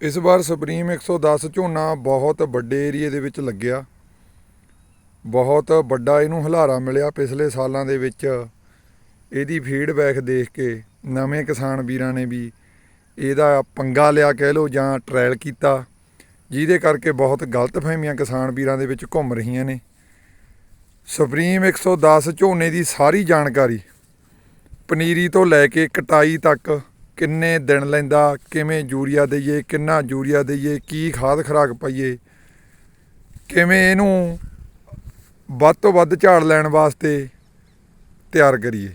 ਇਸ ਵਾਰ ਸੁਪਰੀਮ 110 ਝੋਨਾ ਬਹੁਤ ਵੱਡੇ ਏਰੀਏ ਦੇ ਵਿੱਚ ਲੱਗਿਆ। ਬਹੁਤ ਵੱਡਾ ਇਹਨੂੰ ਹਲਾਰਾ ਮਿਲਿਆ ਪਿਛਲੇ ਸਾਲਾਂ ਦੇ ਵਿੱਚ। ਇਹਦੀ ਫੀਡਬੈਕ ਦੇਖ ਕੇ ਨਵੇਂ ਕਿਸਾਨ ਵੀਰਾਂ ਨੇ ਵੀ ਇਹਦਾ ਪੰਗਾ ਲਿਆ ਕਹਿ ਲਓ ਜਾਂ ਟ੍ਰਾਇਲ ਕੀਤਾ, ਜਿਹਦੇ ਕਰਕੇ ਬਹੁਤ ਗਲਤ ਫਹਿਮੀਆਂ ਕਿਸਾਨ ਵੀਰਾਂ ਦੇ ਵਿੱਚ ਘੁੰਮ ਰਹੀਆਂ ਨੇ। ਸੁਪਰੀਮ 110 ਝੋਨੇ ਦੀ ਸਾਰੀ ਜਾਣਕਾਰੀ ਪਨੀਰੀ ਤੋਂ ਲੈ ਕੇ ਕਟਾਈ ਤੱਕ ਕਿੰਨੇ ਦਿਨ ਲੈਂਦਾ, ਕਿਵੇਂ ਯੂਰੀਆ ਦਈਏ, ਕਿੰਨਾ ਯੂਰੀਆ ਦਈਏ, ਕੀ ਖਾਦ ਖਰਾਕ ਪਾਈਏ, ਕਿਵੇਂ ਇਹਨੂੰ ਵੱਧ ਤੋਂ ਵੱਧ ਝਾੜ ਲੈਣ ਵਾਸਤੇ ਤਿਆਰ ਕਰੀਏ।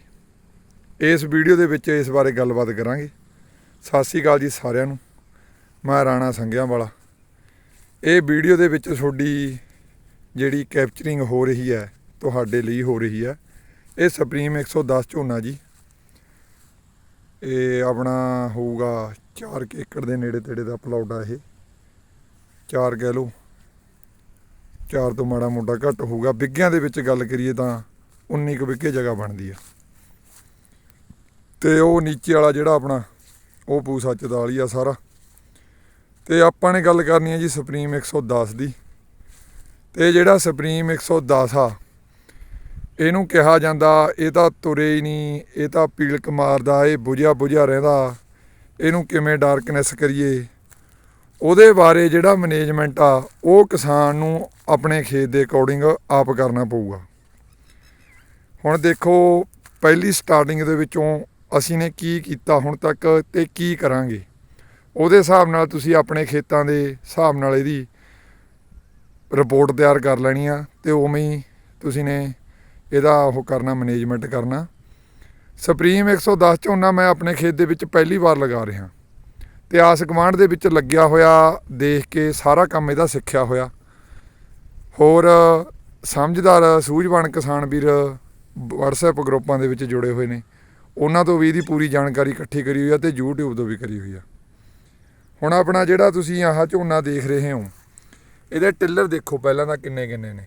ਇਸ ਵੀਡੀਓ ਦੇ ਵਿੱਚ ਇਸ ਬਾਰੇ ਗੱਲਬਾਤ ਕਰਾਂਗੇ। ਸਤਿ ਸ਼੍ਰੀ ਅਕਾਲ ਜੀ ਸਾਰਿਆਂ ਨੂੰ। ਮੈਂ ਰਾਣਾ ਸੰਗਿਆਂ ਵਾਲਾ ਇਹ ਵੀਡੀਓ ਦੇ ਵਿੱਚ ਤੁਹਾਡੀ ਜਿਹੜੀ ਕੈਪਚਰਿੰਗ ਹੋ ਰਹੀ ਹੈ, ਤੁਹਾਡੇ ਲਈ ਹੋ ਰਹੀ ਹੈ, ਇਹ ਸੁਪਰੀਮ 110 ਝੋਨਾ ਜੀ। ਇਹ ਆਪਣਾ ਹੋਊਗਾ 4 ਏਕੜ ਦੇ ਨੇੜੇ ਤੇੜੇ ਦਾ ਪਲਾਟ ਆ ਇਹ। 4 ਕਹਿ ਲਓ। 4 ਤੋਂ ਮਾੜਾ ਮੋਟਾ ਘੱਟ ਹੋਊਗਾ। ਬਿੱਗਿਆਂ ਦੇ ਵਿੱਚ ਗੱਲ ਕਰੀਏ ਤਾਂ 19 ਕੁ ਬਿੱਗੇ ਜਗ੍ਹਾ ਬਣਦੀ ਆ। ਤੇ ਉਹ ਨੀਚੇ ਵਾਲਾ ਜਿਹੜਾ ਆਪਣਾ, ਉਹ ਪੂਸਾ ਚਦਾਲੀ ਆ ਸਾਰਾ। ਤੇ ਆਪਾਂ ਨੇ ਗੱਲ ਕਰਨੀ ਹੈ ਜੀ ਸੁਪਰੀਮ 110 ਦੀ। ਤੇ ਜਿਹੜਾ ਸੁਪਰੀਮ 110 ਆ ਇਹਨੂੰ ਕਿਹਾ ਜਾਂਦਾ, ਇਹ ਤਾਂ ਤੁਰੇ ਹੀ ਨਹੀਂ, ਇਹ ਤਾਂ ਪੀਲਕ ਮਾਰਦਾ, ਇਹ ਬੁਝਿਆ ਬੁਝਿਆ ਰਹਿੰਦਾ। ਇਹਨੂੰ ਕਿਵੇਂ ਡਾਰਕਨੈਸ ਕਰੀਏ? ਉਹਦੇ ਬਾਰੇ ਜਿਹੜਾ ਮੈਨੇਜਮੈਂਟ ਆ, ਉਹ ਕਿਸਾਨ ਨੂੰ ਆਪਣੇ ਖੇਤ ਦੇ ਅਕੋਰਡਿੰਗ ਆਪ ਕਰਨਾ ਪਊਗਾ। ਹੁਣ ਦੇਖੋ, ਪਹਿਲੀ ਸਟਾਰਟਿੰਗ ਦੇ ਵਿੱਚੋਂ ਅਸੀਂ ਨੇ ਕੀ ਕੀਤਾ ਹੁਣ ਤੱਕ ਤੇ ਕੀ ਕਰਾਂਗੇ? ਉਹਦੇ ਹਿਸਾਬ ਨਾਲ ਤੁਸੀਂ ਆਪਣੇ ਖੇਤਾਂ ਦੇ ਹਿਸਾਬ ਨਾਲ ਇਹਦੀ ਰਿਪੋਰਟ ਤਿਆਰ ਕਰ ਲੈਣੀ ਆ, ਤੇ ਉਵੇਂ ਹੀ ਤੁਸੀਂ ਨੇ ਇਹਦਾ ਉਹ ਕਰਨਾ ਮੈਨੇਜਮੈਂਟ ਕਰਨਾ। ਸੁਪਰੀਮ 110 ਝੋਨਾ ਮੈਂ ਆਪਣੇ ਖੇਤ ਦੇ ਵਿੱਚ ਪਹਿਲੀ ਵਾਰ ਲਗਾ ਰਿਹਾ। ਤੇ ਆਸ ਗਵਾਂਢ ਦੇ ਵਿੱਚ ਲੱਗਿਆ ਹੋਇਆ, ਦੇਖ ਕੇ ਸਾਰਾ ਕੰਮ ਇਹਦਾ ਸਿੱਖਿਆ ਹੋਇਆ। ਹੋਰ, ਸਮਝਦਾਰ ਸੂਝਵਾਨ ਕਿਸਾਨ ਵੀਰ WhatsApp ਗਰੁੱਪਾਂ ਦੇ ਵਿੱਚ ਜੁੜੇ ਹੋਏ ਨੇ। ਉਹਨਾਂ ਤੋਂ ਵੀ ਇਹਦੀ ਪੂਰੀ ਜਾਣਕਾਰੀ ਇਕੱਠੀ ਕਰੀ ਹੋਈ ਆ ਤੇ YouTube ਤੋਂ ਵੀ ਕਰੀ ਹੋਈ ਆ। ਹੁਣ ਆਪਣਾ ਜਿਹੜਾ ਤੁਸੀਂ ਆਹ ਝੋਨਾ ਦੇਖ ਰਹੇ ਹੋ, ਇਹਦੇ ਟਿੱਲਰ ਦੇਖੋ ਪਹਿਲਾਂ ਤਾਂ ਕਿੰਨੇ ਕਿੰਨੇ ਨੇ।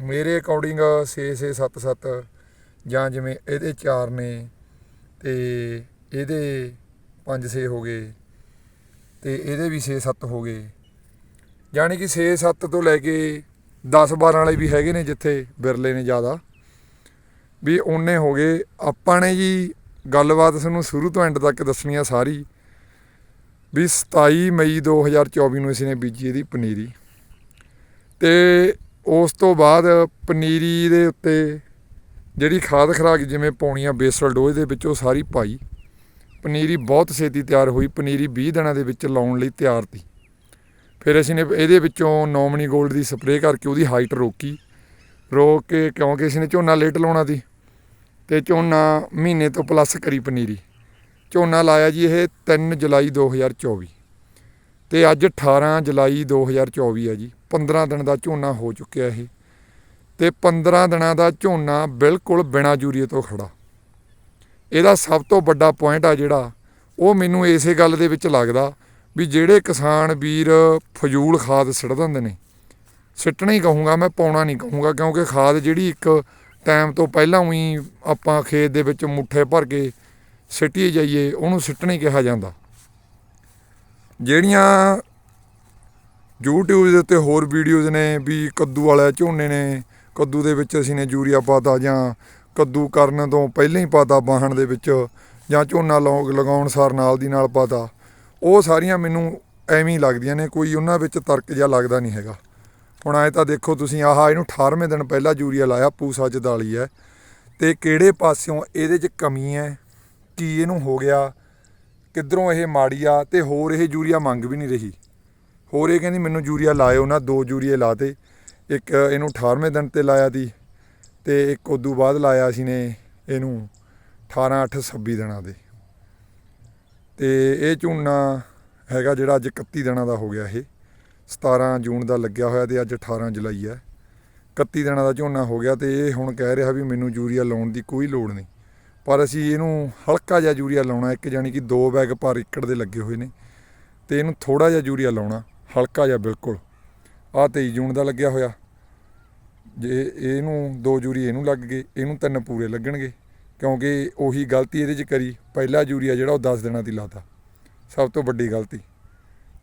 ਮੇਰੇ ਅਕੋਰਡਿੰਗ 6 6 7 7 ਜਾਂ ਜਿਵੇਂ ਇਹਦੇ 4 ਨੇ ਤੇ ਇਹਦੇ 5 6 ਹੋ ਗਏ ਤੇ ਇਹਦੇ ਵੀ 6 7 ਹੋ ਗਏ। ਯਾਨੀ ਕਿ 6 7 ਤੋਂ ਲੈ ਕੇ 10 12 ਵਾਲੇ ਵੀ ਹੈਗੇ ਨੇ ਜਿੱਥੇ ਬਿਰਲੇ ਨੇ ਜ਼ਿਆਦਾ। ਵੀ ਉਹਨੇ ਹੋ ਗਏ। ਆਪਾਂ ਨੇ ਜੀ ਗੱਲਬਾਤ ਤੁਹਾਨੂੰ ਸ਼ੁਰੂ ਤੋਂ ਐਂਡ ਤੱਕ ਦੱਸਣੀ ਆ ਸਾਰੀ। ਵੀ 27 ਮਈ 2024 ਨੂੰ ਅਸੀਂ ਨੇ ਬੀਜੀ ਇਹਦੀ ਪਨੀਰੀ। ਤੇ ਉਸ ਤੋਂ ਬਾਅਦ ਪਨੀਰੀ ਦੇ ਉੱਤੇ ਜਿਹੜੀ ਖਾਦ ਖਰਾਕ ਜਿਵੇਂ ਪਾਉਣੀ ਆ ਬੇਸਲ ਡੋਜ਼ ਦੇ ਵਿੱਚ ਉਹ ਸਾਰੀ ਪਾਈ। ਪਨੀਰੀ ਬਹੁਤ ਛੇਤੀ ਤਿਆਰ ਹੋਈ, ਪਨੀਰੀ 20 ਦਿਨਾਂ ਦੇ ਵਿੱਚ ਲਾਉਣ ਲਈ ਤਿਆਰ ਸੀ। ਫਿਰ ਅਸੀਂ ਨੇ ਇਹਦੇ ਵਿੱਚੋਂ ਨੋਮਨੀ 골ਡ ਦੀ ਸਪਰੇਅ ਕਰਕੇ ਉਹਦੀ ਹਾਈਟ ਰੋਕੀ। ਰੋਕ ਕੇ ਕਿਉਂਕਿ ਅਸੀਂ ਨੇ ਝੋਨਾ ਲੇਟ ਲਾਉਣਾ ਸੀ ਤੇ ਝੋਨਾ ਮਹੀਨੇ ਤੋਂ ਪਲੱਸ ਕਰੀ ਪਨੀਰੀ। ਝੋਨਾ ਲਾਇਆ ਜੀ ਇਹ 3 ਜੁਲਾਈ 2024 ਤੇ ਅੱਜ 18 ਜੁਲਾਈ 2024 ਆ ਜੀ। 15 ਦਿਨ ਦਾ ਝੋਨਾ ਹੋ ਚੁੱਕਿਆ ਇਹ ਤੇ 15 ਦਿਨਾਂ ਦਾ ਝੋਨਾ ਬਿਲਕੁਲ ਬਿਨਾ ਯੂਰੀਏ ਤੋਂ ਖੜਾ। ਇਹਦਾ ਸਭ ਤੋਂ ਵੱਡਾ ਪੁਆਇੰਟ ਆ ਜਿਹੜਾ, ਉਹ ਮੈਨੂੰ ਇਸੇ ਗੱਲ ਦੇ ਵਿੱਚ ਲੱਗਦਾ ਵੀ ਜਿਹੜੇ ਕਿਸਾਨ ਵੀਰ ਫਜ਼ੂਲ ਖਾਦ ਸਿੱਟ ਦਿੰਦੇ ਨੇ, ਸਿੱਟਣਾ ਹੀ ਕਹੂੰਗਾ, ਮੈਂ ਪਾਉਣਾ ਨਹੀਂ ਕਹੂੰਗਾ, ਕਿਉਂਕਿ ਖਾਦ ਜਿਹੜੀ ਇੱਕ ਟਾਈਮ ਤੋਂ ਪਹਿਲਾਂ ਹੀ ਆਪਾਂ ਖੇਤ ਦੇ ਵਿੱਚ ਮੁੱਠੇ ਭਰ ਕੇ ਸਿੱਟੀ ਜਾਈਏ, ਉਹਨੂੰ ਸਿੱਟਣਾ ਹੀ ਕਿਹਾ ਜਾਂਦਾ। ਜਿਹੜੀਆਂ YouTube ਦੇ ਉੱਤੇ ਹੋਰ ਵੀਡੀਓਜ਼ ਨੇ ਵੀ ਕੱਦੂ ਵਾਲਾ ਝੋਨੇ ਨੇ। ਕੱਦੂ ਦੇ ਵਿੱਚ ਅਸੀਂ ਨੇ ਯੂਰੀਆ ਪਾਤਾ ਜਾਂ ਕੱਦੂ ਕਰਨ ਤੋਂ ਪਹਿਲਾਂ ਹੀ ਪਾਤਾ ਬਾਹਣ ਦੇ ਵਿੱਚ ਜਾਂ ਝੋਨਾ ਲਾਉ- ਲਗਾਉਣ ਸਾਰ ਨਾਲ ਦੀ ਨਾਲ ਪਾਤਾ। ਉਹ ਸਾਰੀਆਂ ਮੈਨੂੰ ਐਵੇਂ ਹੀ ਲੱਗਦੀਆਂ ਨੇ, ਕੋਈ ਉਹਨਾਂ ਵਿੱਚ ਤਰਕ ਜਿਹਾ ਲੱਗਦਾ ਨਹੀਂ ਹੈਗਾ। ਹੁਣ ਐ ਤਾਂ ਦੇਖੋ ਤੁਸੀਂ, ਆਹ ਇਹਨੂੰ 18ਵੇਂ ਦਿਨ ਪਹਿਲਾਂ ਯੂਰੀਆ ਲਾਇਆ, ਪੂਸਾ ਜਦਾਲੀ ਹੈ ਤੇ ਕਿਹੜੇ ਪਾਸਿਓਂ ਇਹਦੇ 'ਚ ਕਮੀ ਹੈ ਕੀ ਇਹਨੂੰ ਹੋ ਗਿਆ? ਕਿੱਧਰੋਂ ਇਹ ਮਾੜੀ ਆ? ਤੇ ਹੋਰ ਇਹ ਯੂਰੀਆ ਮੰਗ ਵੀ ਨਹੀਂ ਰਹੀ। ਹੋਰ ਇਹ ਕਹਿੰਦੀ ਮੈਨੂੰ ਯੂਰੀਆ ਲਾਇਓ ਨਾ, ਦੋ ਯੂਰੀਏ ਲਾਤੇ ਇੱਕ ਇਹਨੂੰ 18ਵੇਂ ਦਿਨ ਤੇ ਲਾਇਆ ਦੀ ਤੇ ਇੱਕ ਉਦੋਂ ਬਾਅਦ ਲਾਇਆ ਸੀ ਨੇ ਇਹਨੂੰ 18 8 26 ਦਿਨਾਂ ਦੇ। ਤੇ ਇਹ ਝੋਨਾ ਹੈਗਾ ਜਿਹੜਾ ਅੱਜ 31 ਦਿਨਾਂ ਦਾ ਹੋ ਗਿਆ ਇਹ। 17 ਜੂਨ ਦਾ ਲੱਗਿਆ ਹੋਇਆ ਤੇ ਅੱਜ 18 ਜੁਲਾਈ ਹੈ 31 ਦਿਨਾਂ ਦਾ ਝੋਨਾ ਹੋ ਗਿਆ ਤੇ ਇਹ ਹੁਣ ਕਹਿ ਰਿਹਾ ਵੀ ਮੈਨੂੰ ਯੂਰੀਆ ਲਾਉਣ ਦੀ ਕੋਈ ਲੋੜ ਨਹੀਂ। ਪਰ ਅਸੀਂ ਇਹਨੂੰ ਹਲਕਾ ਜਿਹਾ ਯੂਰੀਆ ਲਾਉਣਾ, ਇੱਕ ਜਾਨੀ ਕਿ 2 ਬੈਗ ਪਰ ਏਕੜ ਦੇ ਲੱਗੇ ਹੋਏ ਨੇ। ਤੇ ਇਹਨੂੰ ਥੋੜਾ ਜਿਹਾ ਯੂਰੀਆ ਲਾਉਣਾ। ਹਲਕਾ ਜਿਹਾ ਬਿਲਕੁਲ। ਆਹ 23 ਜੂਨ ਦਾ ਲੱਗਿਆ ਹੋਇਆ। ਜੇ ਇਹਨੂੰ ਦੋ ਯੂਰੀ ਇਹਨੂੰ ਲੱਗ ਗਏ, ਇਹਨੂੰ ਤਿੰਨ ਪੂਰੇ ਲੱਗਣਗੇ। ਕਿਉਂਕਿ ਉਹੀ ਗਲਤੀ ਇਹਦੇ 'ਚ ਕਰੀ, ਪਹਿਲਾ ਯੂਰੀਆ ਜਿਹੜਾ ਉਹ 10 ਦਿਨਾਂ ਦੀ ਲਾਤਾ। ਸਭ ਤੋਂ ਵੱਡੀ ਗਲਤੀ।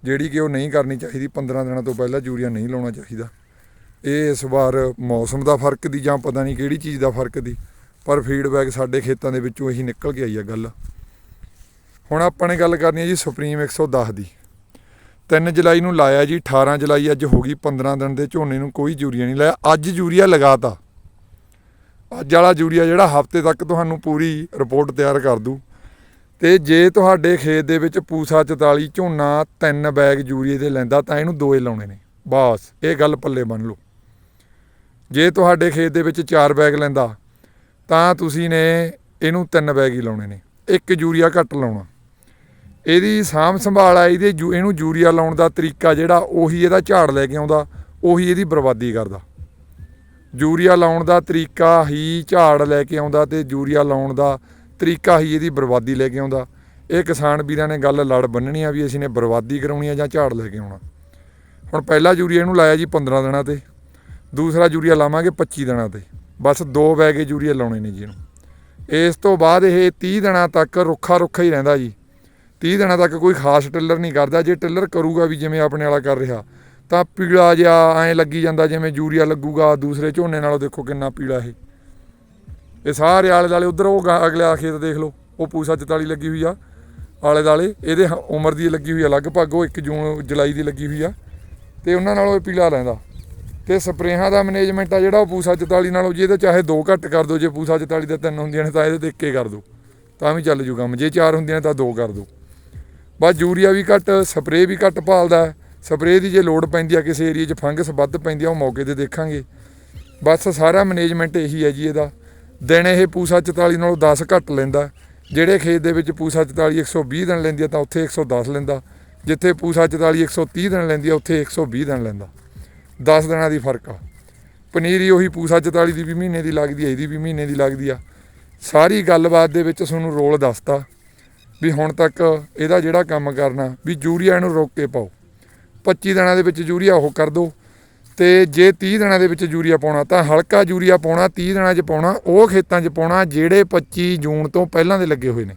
ਜਿਹੜੀ ਕਿ ਉਹ ਨਹੀਂ ਕਰਨੀ ਚਾਹੀਦੀ 15 ਦਿਨਾਂ ਤੋਂ ਪਹਿਲਾਂ ਯੂਰੀਆ ਨਹੀਂ ਲਾਉਣਾ ਚਾਹੀਦਾ। ਇਹ ਇਸ ਵਾਰ ਮੌਸਮ ਦਾ ਫ਼ਰਕ ਦੀ ਜਾਂ ਪਤਾ ਨਹੀਂ ਕਿਹੜੀ ਚੀਜ਼ ਦਾ ਫ਼ਰਕ ਦੀ, ਪਰ ਫੀਡਬੈਕ ਸਾਡੇ ਖੇਤਾਂ ਦੇ ਵਿੱਚੋਂ ਇਹੀ ਨਿਕਲ ਕੇ ਆਈ ਆ ਗੱਲ। ਹੁਣ ਆਪਾਂ ਨੇ ਗੱਲ ਕਰਨੀ ਹੈ ਜੀ ਸੁਪਰੀਮ 110 ਦੀ। 3 ਜੁਲਾਈ ਨੂੰ ਲਾਇਆ ਜੀ 18 ਜੁਲਾਈ ਅੱਜ ਹੋ ਗਈ 15 ਦਿਨ ਦੇ ਝੋਨੇ ਨੂੰ ਕੋਈ ਯੂਰੀਆ ਨਹੀਂ ਲਾਇਆ। ਅੱਜ ਯੂਰੀਆ ਲਗਾਤਾ। ਅੱਜ ਵਾਲਾ ਯੂਰੀਆ ਜਿਹੜਾ ਹਫ਼ਤੇ ਤੱਕ ਤੁਹਾਨੂੰ ਪੂਰੀ ਰਿਪੋਰਟ ਤਿਆਰ ਕਰ ਦੂ। ਤੇ ਜੇ ਤੁਹਾਡੇ ਖੇਤ ਦੇ ਵਿੱਚ ਪੂਸਾ 44 ਝੋਨਾ, ਤਿੰਨ ਬੈਗ ਯੂਰੀਏ ਦੇ ਲੈਂਦਾ, ਤਾਂ ਇਹਨੂੰ ਦੋਏ ਲਾਉਣੇ ਨੇ। ਬਸ, ਇਹ ਗੱਲ ਪੱਲੇ ਬੰਨ ਲਓ। ਜੇ ਤੁਹਾਡੇ ਖੇਤ ਦੇ ਵਿੱਚ ਚਾਰ ਬੈਗ ਲੈਂਦਾ, ਤਾਂ ਤੁਸੀਂ ਨੇ ਇਹਨੂੰ ਤਿੰਨ ਬੈਗ ਹੀ ਲਾਉਣੇ ਨੇ। ਇੱਕ ਯੂਰੀਆ ਘੱਟ ਲਾਉਣਾ। ਇਹਦੀ ਸਾਂਭ ਸੰਭਾਲ ਆ, ਇਹਦੇ ਯੂ- ਇਹਨੂੰ ਯੂਰੀਆ ਲਾਉਣ ਦਾ ਤਰੀਕਾ ਜਿਹੜਾ, ਉਹੀ ਇਹਦਾ ਝਾੜ ਲੈ ਕੇ ਆਉਂਦਾ, ਉਹੀ ਇਹਦੀ ਬਰਬਾਦੀ ਕਰਦਾ। ਯੂਰੀਆ ਲਾਉਣ ਦਾ ਤਰੀਕਾ ਹੀ ਝਾੜ ਲੈ ਕੇ ਆਉਂਦਾ ਤੇ ਯੂਰੀਆ ਲਾਉਣ ਦਾ ਤਰੀਕਾ ਹੀ ਇਹਦੀ ਬਰਬਾਦੀ ਲੈ ਕੇ ਆਉਂਦਾ। ਇਹ ਕਿਸਾਨ ਵੀਰਾਂ ਨੇ ਗੱਲ ਲੜ ਬੰਨਣੀ ਆ ਵੀ ਅਸੀਂ ਨੇ ਬਰਬਾਦੀ ਕਰਾਉਣੀ ਆ ਜਾਂ ਝਾੜ ਲੈ ਕੇ ਆਉਣਾ। ਹੁਣ ਪਹਿਲਾ ਯੂਰੀਆ ਇਹਨੂੰ ਲਾਇਆ ਜੀ 15 ਦਿਨਾਂ ਤੇ, ਦੂਸਰਾ ਯੂਰੀਆ ਲਾਵਾਂਗੇ 25 ਦਿਨਾਂ ਤੇ। ਬਸ ਦੋ ਬੈਗ ਯੂਰੀਆ ਲਾਉਣੇ ਨੇ ਜੀ ਇਹਨੂੰ। ਇਸ ਤੋਂ ਬਾਅਦ ਇਹ 30 ਦਿਨਾਂ ਤੱਕ ਰੁੱਖਾ ਰੁੱਖਾ ਹੀ ਰਹਿੰਦਾ ਜੀ। 30 ਦਿਨਾਂ ਤੱਕ ਕੋਈ ਖਾਸ ਟਿੱਲਰ ਨਹੀਂ ਕਰਦਾ। ਜੇ ਟਿੱਲਰ ਕਰੂਗਾ ਵੀ ਜਿਵੇਂ ਆਪਣੇ ਵਾਲਾ ਕਰ ਰਿਹਾ, ਤਾਂ ਪੀਲਾ ਜਿਹਾ ਐਂ ਲੱਗੀ ਜਾਂਦਾ ਜਿਵੇਂ ਯੂਰੀਆ ਲੱਗੂਗਾ, ਦੂਸਰੇ ਝੋਨੇ ਨਾਲੋਂ ਦੇਖੋ ਕਿੰਨਾ ਪੀਲਾ ਇਹ। ਇਹ ਸਾਰੇ ਆਲੇ ਦਾਲੇ ਉਧਰ ਉਹ ਗਾ- ਅਗਲਾ ਖੇਤ ਦੇਖ ਲਓ, ਉਹ ਪੂਸਾ 44 ਲੱਗੀ ਹੋਈ ਆ। ਆਲੇ ਦਾਲੇ ਇਹਦੇ ਹ- ਉਮਰ ਦੀ ਲੱਗੀ ਹੋਈ ਆ, ਲਗਭਗ ਉਹ 1 ਜੂਨ, ਜੁਲਾਈ ਦੀ ਲੱਗੀ ਹੋਈ ਆ। ਤੇ ਉਹਨਾਂ ਨਾਲੋਂ ਇਹ ਪੀਲਾ ਲੈਂਦਾ। ਤੇ ਸਪਰੇਹਾਂ ਦਾ ਮੈਨੇਜਮੈਂਟ ਆ ਜਿਹੜਾ ਉਹ ਪੂਸਾ 44 ਨਾਲੋਂ, ਜੇ ਇਹਦੇ ਚਾਹੇ ਦੋ ਘੱਟ ਕਰ ਦਿਓ ਜੇ ਪੂਸਾ 44 ਦੇ ਤਿੰਨ ਹੁੰਦੀਆਂ ਨੇ ਤਾਂ ਇਹਦੇ ਤੇ ਇੱਕੇ ਕਰ ਦਿਓ ਤਾਂ ਵੀ ਚੱਲ ਜੂ ਕੰਮ, ਜੇ ਚਾਰ ਹੁੰਦੀਆਂ ਨੇ ਤਾਂ ਦੋ ਕਰ ਦਿਓ ਬਸ ਯੂਰੀਆ ਵੀ ਘੱਟ, ਸਪਰੇਅ ਵੀ ਘੱਟ ਭਾਲਦਾ। ਸਪਰੇਅ ਦੀ ਜੇ ਲੋਡ ਪੈਂਦੀ ਆ ਕਿਸੇ ਏਰੀਆ 'ਚ, ਫੰਗਸ ਵੱਧ ਪੈਂਦੀ ਆ, ਉਹ ਮੌਕੇ ਤੇ ਦੇਖਾਂਗੇ। ਬਸ ਸਾਰਾ ਮੈਨੇਜਮੈਂਟ ਇਹੀ ਹੈ ਜੀ ਇਹਦਾ। ਦਿਨ ਇਹ ਪੂਸਾ 44 ਨਾਲੋਂ 10 ਘੱਟ ਲੈਂਦਾ। ਜਿਹੜੇ ਖੇਤ ਦੇ ਵਿੱਚ ਪੂਸਾ 44 120 ਦਿਨ ਲੈਂਦੀ ਆ, ਤਾਂ ਉੱਥੇ 110 ਲੈਂਦਾ। ਜਿੱਥੇ ਪੂਸਾ 44 130 ਦਿਨ ਲੈਂਦੀ ਆ, ਉੱਥੇ 120 ਦਿਨ ਲੈਂਦਾ। 10 ਦਿਨਾਂ ਦੀ ਫ਼ਰਕ ਆ। ਪਨੀਰੀ ਉਹੀ ਪੂਸਾ 44 ਦੀ ਵੀ ਮਹੀਨੇ ਦੀ ਲੱਗਦੀ ਆ, ਇਹਦੀ ਵੀ ਮਹੀਨੇ ਦੀ ਲੱਗਦੀ ਆ। ਸਾਰੀ ਗੱਲਬਾਤ ਦੇ ਵਿੱਚ ਤੁਹਾਨੂੰ ਰੋਲ ਦੱਸਤਾ। ਵੀ ਹੁਣ ਤੱਕ ਇਹਦਾ ਜਿਹੜਾ ਕੰਮ ਕਰਨਾ, ਵੀ ਯੂਰੀਆ ਇਹਨੂੰ ਰੋਕ ਕੇ ਪਾਓ। 25 ਦਿਨਾਂ ਦੇ ਵਿੱਚ ਯੂਰੀਆ ਉਹ ਕਰ ਦਿਓ ਤੇ ਜੇ 30 ਦਿਨਾਂ ਦੇ ਵਿੱਚ ਯੂਰੀਆ ਪਾਉਣਾ, ਤਾਂ ਹਲਕਾ ਯੂਰੀਆ ਪਾਉਣਾ 30 ਦਿਨਾਂ 'ਚ ਪਾਉਣਾ, ਉਹ ਖੇਤਾਂ 'ਚ ਪਾਉਣਾ ਜਿਹੜੇ 25 ਜੂਨ ਤੋਂ ਪਹਿਲਾਂ ਦੇ ਲੱਗੇ ਹੋਏ ਨੇ।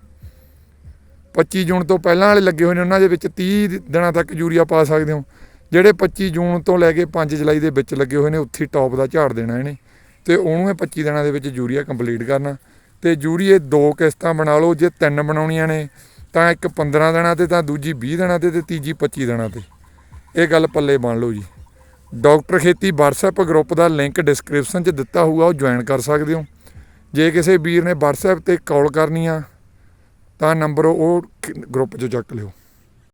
25 ਜੂਨ ਤੋਂ ਪਹਿਲਾਂ ਵਾਲੇ ਲੱਗੇ ਹੋਏ ਨੇ, ਉਹਨਾਂ ਦੇ ਵਿੱਚ 30 ਦਿਨਾਂ ਤੱਕ ਯੂਰੀਆ ਪਾ ਸਕਦੇ ਹੋ। ਜਿਹੜੇ 25 ਜੂਨ ਤੋਂ ਲੈ ਕੇ 5 ਜੁਲਾਈ ਦੇ ਵਿੱਚ ਲੱਗੇ ਹੋਏ ਨੇ, ਉੱਥੇ ਟੌਪ ਦਾ ਝਾੜ ਦੇਣਾ ਇਹਨੇ। ਤੇ ਉਹਨੂੰ ਇਹ 25 ਦਿਨਾਂ ਦੇ ਵਿੱਚ ਯੂਰੀਆ ਕੰਪਲੀਟ ਕਰਨਾ। ਤੇ ਯੂਰੀਏ ਦੋ ਕਿਸ਼ਤਾਂ ਬਣਾ ਲਓ, ਜੇ ਤਿੰਨ ਬਣਾਉਣੀਆਂ ਨੇ, ਤਾਂ ਇੱਕ 15 ਦਿਨਾਂ ਤੇ, ਤਾਂ ਦੂਜੀ 20 ਦਿਨਾਂ ਤੇ ਤੇ ਤੀਜੀ 25 ਦਿਨਾਂ ਤੇ। ਇਹ ਗੱਲ ਪੱਲੇ ਬਣ ਲਓ ਜੀ। ਡਾਕਟਰ ਖੇਤੀ WhatsApp ਗਰੁੱਪ ਦਾ ਲਿੰਕ ਡਿਸਕ੍ਰਿਪਸ਼ਨ 'ਚ ਦਿੱਤਾ ਹੋਊਗਾ, ਉਹ ਜੁਆਇਨ ਕਰ ਸਕਦੇ ਹੋ। ਜੇ ਕਿਸੇ ਵੀਰ ਨੇ WhatsApp ਤੇ ਕਾਲ ਕਰਨੀ ਆ, ਤਾਂ ਨੰਬਰ ਉਹ ਗਰੁੱਪ 'ਚੋਂ ਚੱਕ ਲਿਓ।